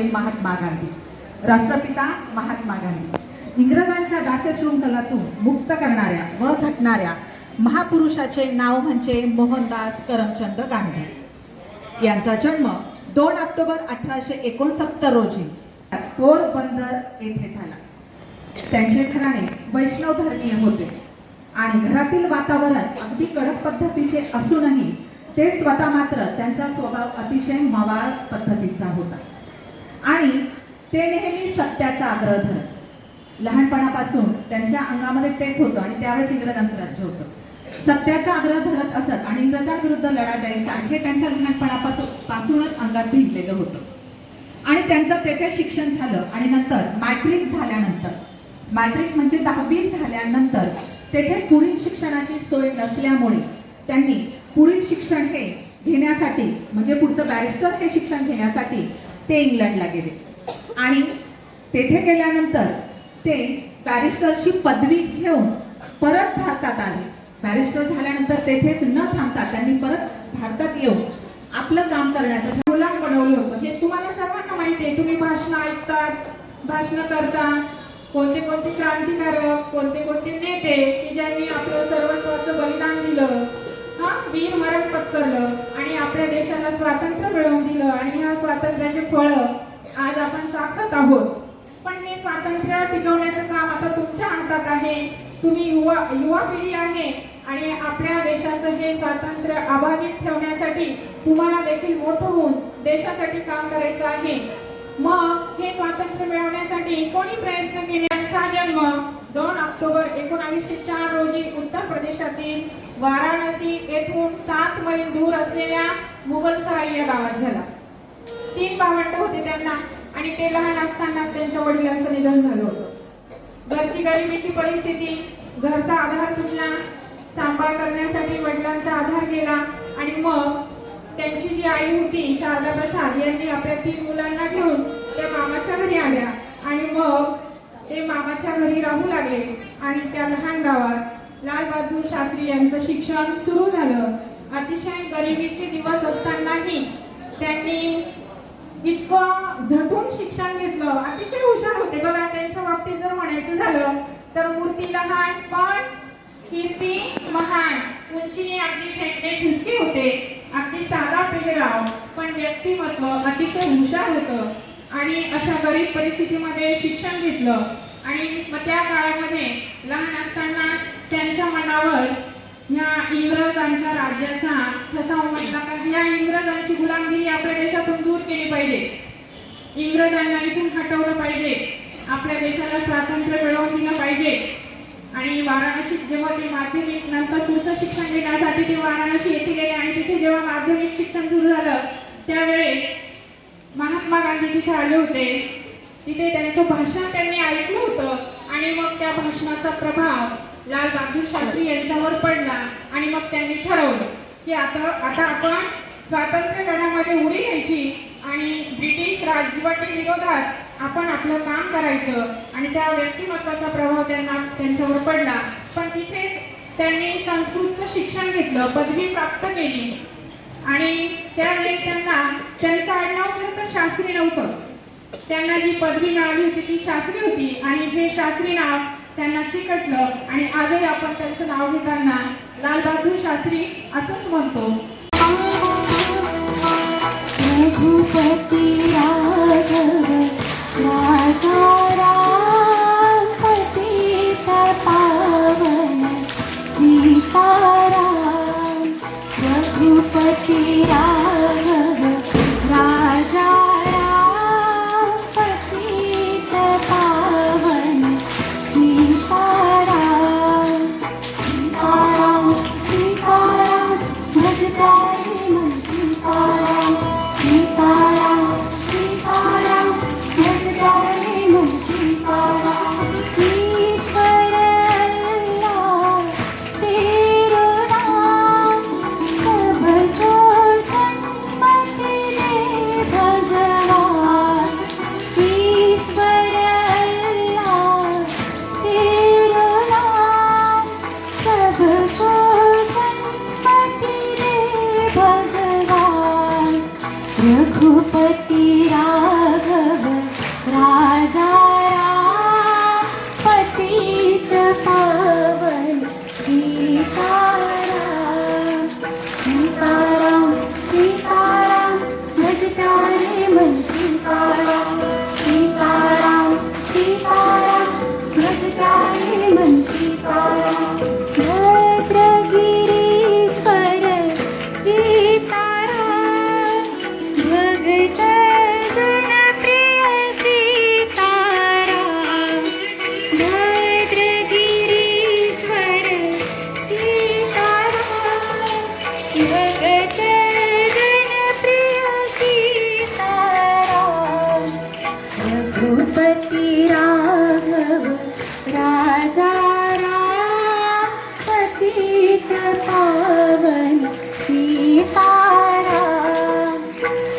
म्हणजे महात्मा गांधी. राष्ट्रपिता महात्मा गांधी. इंग्रजांच्या दासशृंखलातून मुक्त करणाऱ्या व झटणाऱ्या महापुरुषाचे नाव म्हणजे मोहनदास करमचंद गांधी. यांचा जन्म दोन ऑक्टोबर अठराशे एकोणसत्तर रोजी पोरबंदर येथे झाला. त्यांचे घराणे वैष्णव धर्मीय होते आणि घरातील वातावरण अगदी कडक पद्धतीचे असूनही ते स्वतः मात्र त्यांचा स्वभाव अतिशय मवाळ पद्धतीचा होता. आणि ते नेहमी सत्याचा आग्रह धरत लहानपणापासून त्यांच्या अंगामध्ये तेच होतं आणि त्यावेळेस इंग्रजांचं राज्य होतं. सत्याचा आग्रह धरत असत आणि इंग्रजांविरुद्ध लढा द्यायचा हे त्यांच्या लहानपणापासूनच अंगात भिनलेलं होतं. आणि त्यांचं तेथे शिक्षण झालं आणि नंतर मॅट्रिक झाल्यानंतर मॅट्रिक म्हणजे दहावी झाल्यानंतर तेथे पुढील शिक्षणाची सोय नसल्यामुळे त्यांनी पुढील शिक्षण हे घेण्यासाठी म्हणजे पुढचं बॅरिस्टर हे शिक्षण घेण्यासाठी ते इंग्लंडला गेले. आणि तेथे गेल्यानंतर ते बॅरिस्टरची पदवी घेऊन परत भारतात आले. बॅरिस्टर झाल्यानंतर तेथेच न थांबता त्यांनी परत भारतात येऊन आपलं काम करण्याचं मुलांना बनवलं होतं. हे तुम्हाला सर्वांना माहिती आहे तुम्ही भाषण ऐकतात भाषण करता. कोणते कोणते क्रांतिकारक कोणते कोणते नेते की ज्यांनी आपलं सर्वस्वाचं बलिदान दिलं? हा वीर मरण पत्करलं आणि आपल्या देशाला स्वातंत्र्य मिळवून दिलं आणि ह्या स्वातंत्र्याचे फळं आज आपण चाखत आहोत. पण हे स्वातंत्र्य टिकवण्याचं काम आता तुमच्या हातात आहे. तुम्ही युवा युवा पिढी आहे आणि आपल्या देशाचं हे स्वातंत्र्य अबाधित ठेवण्यासाठी तुम्हाला देखील मोठं होऊन देशासाठी काम करायचं आहे. मग हे स्वातंत्र्य मिळवण्यासाठी कोणी प्रयत्न केले? त्यांचा जन्म दोन ऑक्टोबर एकोणावीसशे चार रोजी उत्तर प्रदेशातील वाराणसी येथून सात मैल दूर असलेल्या मुघलसराई या गावात झाला. तीन भावंड होते त्यांना आणि ते लहान असतानाच त्यांच्या वडिलांचं निधन झालं होतं. घरची गरिबीची परिस्थिती घरचा आधार तुटला सांभाळ करण्यासाठी वडिलांचा आधार गेला आणि मग त्यांची जी आई होती शारदा प्रसाद यांनी आपल्या तीन मुलांना घेऊन त्या मामाच्या घरी आल्या आणि मग ते मामाच्या घरी राहू लागले आणि त्या लहान गावात लालबहादूर शास्त्री यांचं शिक्षण सुरू झालं. अतिशय गरिबीचे दिवस असतानाही त्यांनी इतकं झटून शिक्षण घेतलं. अतिशय हुशार होते बघा त्यांच्या बाबतीत जर म्हणायचं झालं तर मूर्ती लहान पण कीर्ती महान. उंचीने अगदी फेकणे ठिसके होते. अगदी साधा पेहराव. पण व्यक्तिमत्व अतिशय हुशार होतं. आणि अशा गरीब परिस्थितीमध्ये शिक्षण घेतलं आणि मग त्या काळामध्ये लहान असताना त्यांच्या मनावर या इंग्रजांच्या राज्याचा ठसा उमटला. कारण या इंग्रजांची गुलामगिरी आपल्या देशातून दूर केली पाहिजे. इंग्रजांना इथून हटवलं पाहिजे. आपल्या देशाला स्वातंत्र्य मिळवून दिलं पाहिजे. आणि वाराणसीत जेव्हा ते माध्यमिक नंतर पुढचं शिक्षण घेण्यासाठी ते वाराणसी येथे गेले आणि तिथे जेव्हा माध्यमिक शिक्षण सुरू झालं त्यावेळेस महात्मा गांधी तिथे आले होते. तिथे त्यांचं भाषण त्यांनी ऐकलं होतं आणि मग त्या भाषणाचा प्रभाव लाल बहादूर शास्त्री यांच्यावर पडला आणि मग त्यांनी ठरवलं की आता आता आपण स्वातंत्र्य लढ्यामध्ये उडी घ्यायची आणि ब्रिटिश राजवटी विरोधात आपण आपलं काम करायचं आणि त्या व्यक्तिमत्वाचा प्रभाव त्यांना त्यांच्यावर पडला. पण तिथेच त्यांनी संस्कृतचं शिक्षण घेतलं पदवी प्राप्त केली. आणि त्यावेळेस त्यांना त्यांचं आडनाव खरं तर शास्त्री नव्हतं. त्यांना जी पदवी मिळाली होती ती शास्त्री होती आणि हे शास्त्री नाव त्यांना चिकटलं आणि आजही आपण त्यांचं नाव घेताना लालबहादूर शास्त्री असंच म्हणतो.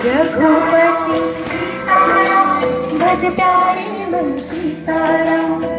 रघुपति सीताराम भज प्यारे मन सीताराम।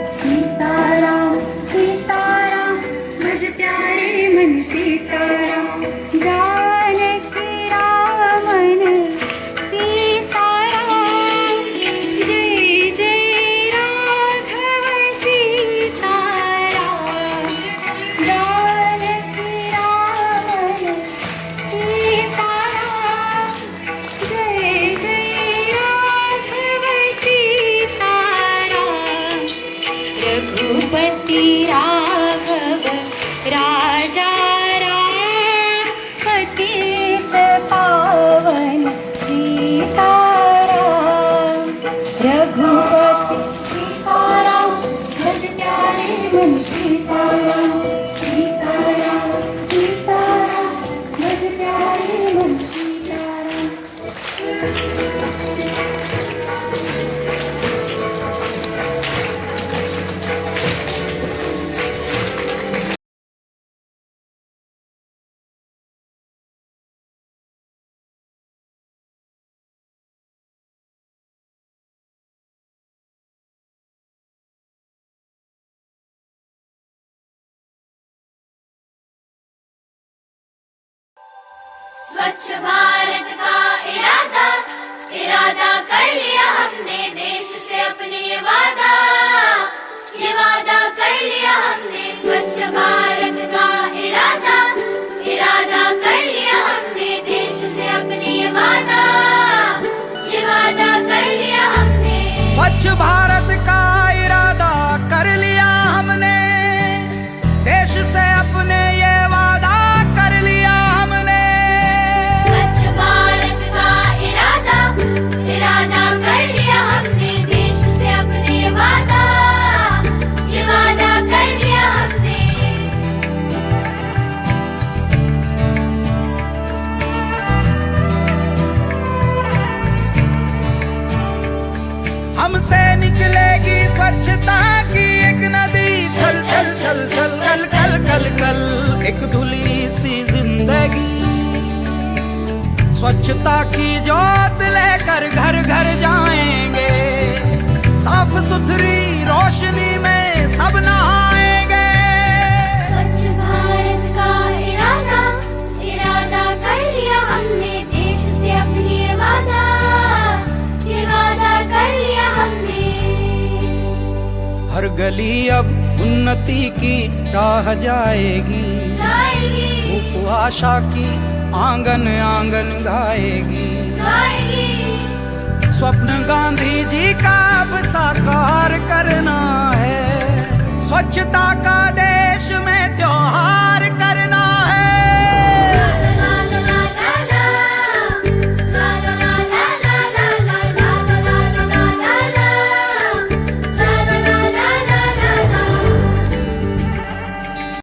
स्वच्छ भारत का इरादा? इरादा कर लिया हमने देश से अपने ये वादा। ये वादा कर लिया हमने स्वच्छ भारत का इरादा। इरादा कर लिया हमने देश से अपने ये वादा। ये वादा कर लिया हमने। स्वच्छ भारत स्वच्छता की जोत लेकर घर घर जाएँगे। साफ़ सुथरी रोशनी में सब नहाएँगे। स्वच्छ भारत का इरादा इरादा कर लिया हमने देश से अपनी ये वादा। ये वादा कर लिया हमने। हर गली अब उन्नति की राह जाएगी। जाएगी। आशा की आंगन आंगन गाएगी। गाएगी। स्वप्न गांधी जी का अब साकार करना है? स्वच्छता